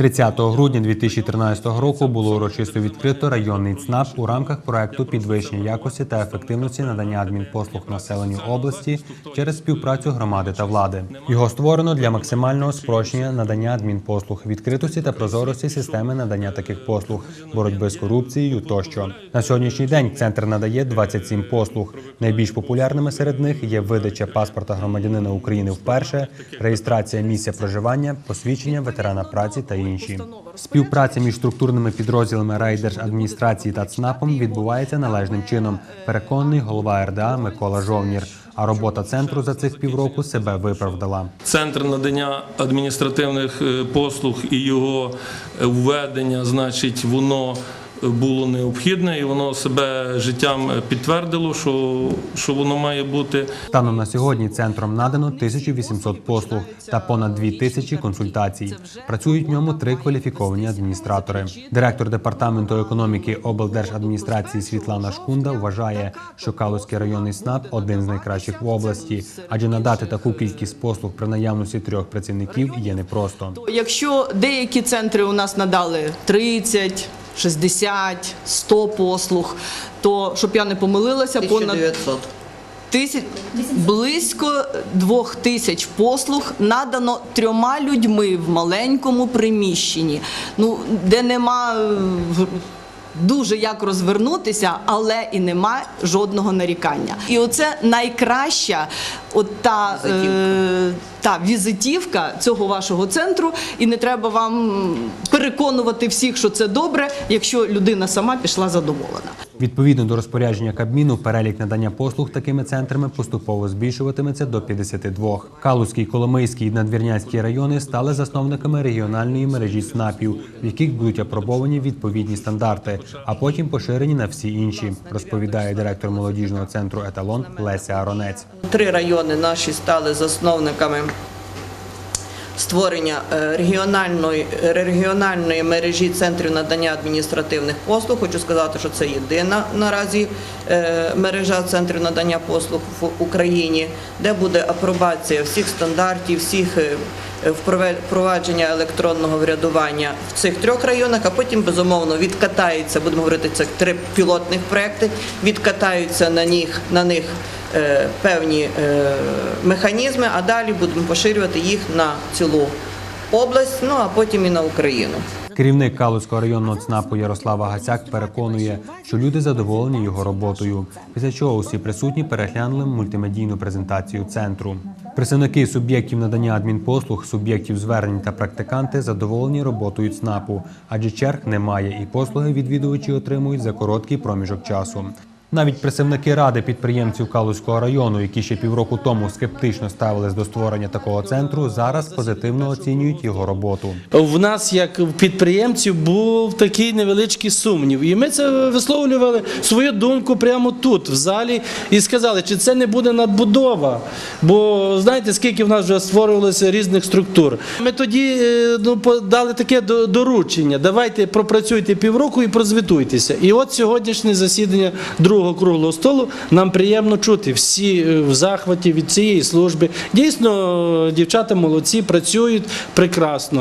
30 грудня 2013 року було урочисто відкрито районний ЦНАП у рамках проекту підвищення якості та ефективності надання адмінпослуг населенню області через співпрацю громади та влади. Його створено для максимального спрощення надання адмінпослуг, відкритості та прозорості системи надання таких послуг, боротьби з корупцією тощо. На сьогоднішній день центр надає 27 послуг. Найбільш популярними серед них є видача паспорта громадянина України вперше, реєстрація місця проживання, посвідчення ветерана праці та інші. Співпраця між структурними підрозділами райдержадміністрації та ЦНАПом відбувається належним чином. Переконаний голова РДА Микола Жовнір. А робота центру за цих півроку себе виправдала. Центр надання адміністративних е, послуг і його введення, значить, воно було необхідне і воно себе життям підтвердило, що, що воно має бути. Станом на сьогодні центром надано 1800 послуг та понад 2000 консультацій. Працюють в ньому три кваліфіковані адміністратори. Директор департаменту економіки облдержадміністрації Світлана Шкунда вважає, що Калузький районний СНАП один з найкращих в області, адже надати таку кількість послуг при наявності трьох працівників є непросто. Якщо деякі центри у нас надали 30, 60, 100 послуг, то щоб я не помилилася, понад 1900. тисяч близько двох тисяч послуг надано трьома людьми в маленькому приміщенні. Ну де нема. Дуже як розвернутися, але і нема жодного нарікання. І оце найкраща от та візитівка. Е, та візитівка цього вашого центру. І не треба вам переконувати всіх, що це добре, якщо людина сама пішла задоволена. Відповідно до розпорядження Кабміну, перелік надання послуг такими центрами поступово збільшуватиметься до 52. Калузький, Коломийський і Надвірнянський райони стали засновниками регіональної мережі СНАПів, в яких будуть апробовані відповідні стандарти, а потім поширені на всі інші, розповідає директор молодіжного центру Еталон Леся Аронець. Три райони наші стали засновниками створення е, регіональної, регіональної мережі центрів надання адміністративних послуг. Хочу сказати, що це єдина наразі е, мережа центрів надання послуг в Україні, де буде апробація всіх стандартів, всіх е, впровадження електронного врядування в цих трьох районах, а потім безумовно відкатається, будемо говорити, це три пілотних проекти, відкатаються на них на них е, певні е, механізми, а далі будемо поширювати їх на цілу область, ну а потім і на Україну. Керівник Калузького районного ЦНАПу Ярослава Гацяк переконує, що люди задоволені його роботою. Після чого усі присутні переглянули мультимедійну презентацію центру. Представники суб'єктів надання адмінпослуг, суб'єктів звернень та практиканти задоволені роботою ЦНАПу, адже черг немає і послуги відвідувачі отримують за короткий проміжок часу. Навіть представники ради підприємців Калузького району, які ще півроку тому скептично ставились до створення такого центру, зараз позитивно оцінюють його роботу. В нас, як підприємців, був такий невеличкий сумнів. І ми це висловлювали свою думку прямо тут, в залі, і сказали, чи це не буде надбудова. Бо знаєте, скільки в нас вже створювалося різних структур. Ми тоді е, ну, дали таке до- доручення. Давайте пропрацюйте півроку і прозвітуйтеся. І от сьогоднішнє засідання другого круглого столу нам приємно чути. Всі е, в захваті від цієї служби. Дійсно, дівчата молодці, працюють прекрасно.